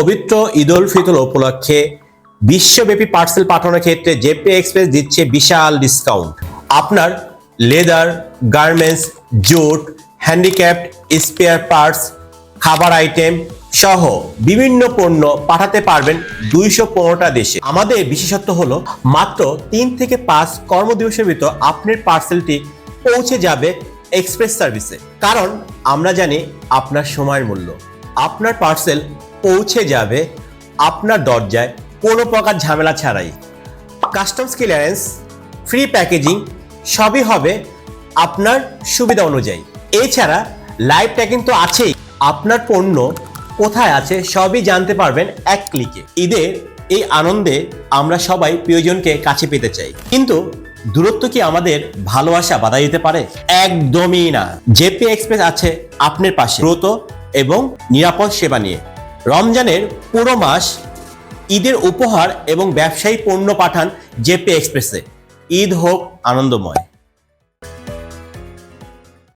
পবিত্র ঈদ উল ফিতর উপলক্ষে বিশ্বব্যাপী পার্সেল পাঠানোর ক্ষেত্রে জেপি এক্সপ্রেস দিচ্ছে বিশাল ডিসকাউন্ট আপনার leather garments jute handicraft spare parts খাবার আইটেম সহ বিভিন্ন পণ্য পাঠাতে পারবেন দুইশো পনেরোটা দেশে। আমাদের বিশেষত্ব হলো মাত্র তিন থেকে পাঁচ কর্মদিবসের ভিতর আপনার পার্সেলটি পৌঁছে যাবে এক্সপ্রেস সার্ভিসে কারণ আমরা জানি আপনার সময়ের মূল্য। আপনার পার্সেল পৌঁছে যাবে, আপনার দরজায় কোনো প্রকার ঝামেলা ছাড়াই। কাস্টমস ক্লিয়ারেন্স ফ্রি প্যাকেজিং সবই হবে আপনার সুবিধা অনুযায়ী। এছাড়া লাইভ ট্র্যাকিং তো আছেই। আপনার পণ্য কোথায় আছে সবই জানতে পারবেন এক ক্লিকে ঈদের এই আনন্দে আমরা সবাই প্রিয়জনকে কাছে পেতে চাই। কিন্তু দূরত্ব কি আমাদের ভালোবাসা বাধা দিতে পারে? একদমই না। জেপি এক্সপ্রেস আছে আপনার পাশে। দ্রুত এবং নিরাপদ সেবা নিয়ে। রমজানের পুরো মাস ঈদের উপহার এবং ব্যবসায়ী পণ্য পাঠান জেপি এক্সপ্রেসে। ঈদ হোক আনন্দময়।